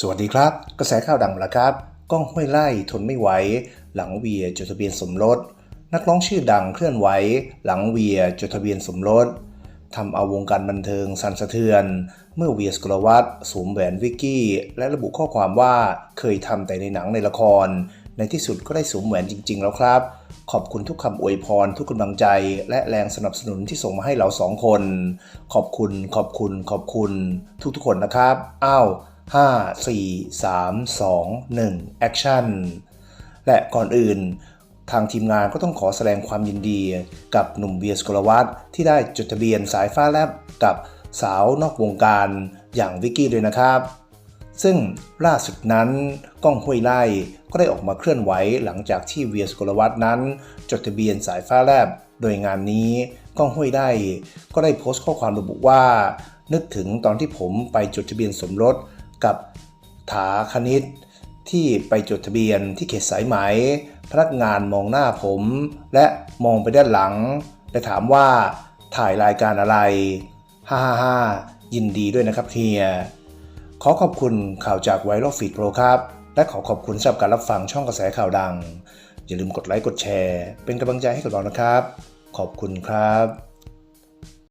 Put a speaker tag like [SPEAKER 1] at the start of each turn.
[SPEAKER 1] สวัสดีครับ กระแสข่าวดังแล้วครับ ก้องห้วยไล่ทนไม่ไหว หลังเวียจดทะเบียนสมรส นักร้องชื่อดังเคลื่อนไหว หลังเวียจดทะเบียนสมรสทำเอาวงการบันเทิงสั่นสะเทือน เมื่อเวียสกลวัตสวมแหวนวิกกี้ และระบุข้อความว่าเคยทำแต่ในหนังในละคร ในที่สุดก็ได้สวมแหวนจริง ๆ แล้วครับ ขอบคุณทุกคำอวยพรทุกกำลังใจ และแรงสนับสนุนที่ส่งมาให้เราสองคน ขอบคุณขอบคุณขอบคุณทุกๆคนนะครับ อ้าว 5 4 3 2 1 แอคชั่น และก่อนอื่น ทางทีมงานก็ต้องขอแสดงความยินดีกับหนุ่มเบียร์สกลวัตที่ได้จดทะเบียนสายฟ้าแลบกับสาวนอกวงการอย่างวิกกี้ด้วยนะครับ ซึ่งล่าสุดนั้นก้องห้วยไล่ก็ได้ออกมาเคลื่อนไหวหลังจากที่เวียสกลวัตนั้น จดทะเบียนสายฟ้าแลบ โดยงานนี้ก้องห้วยไล่ก็ได้โพสต์ข้อความระบุว่า นึกถึงตอนที่ผมไปจดทะเบียนสมรส กับถาคณิต ที่ไปจดทะเบียนที่เขตสายไหม พนักงานมองหน้าผม และมองไปด้านหลัง และถามว่าถ่ายรายการอะไรฮ่าฮ่าฮ่ายินดีด้วยนะครับเฮีย ขอขอบคุณข่าวจากไวรัลฟีดโปรครับ และขอขอบคุณสำหรับการรับฟังช่องกระแสข่าวดัง อย่าลืมกดไลค์กดแชร์ เป็นกำลังใจให้กับเรานะครับ ขอบคุณครับ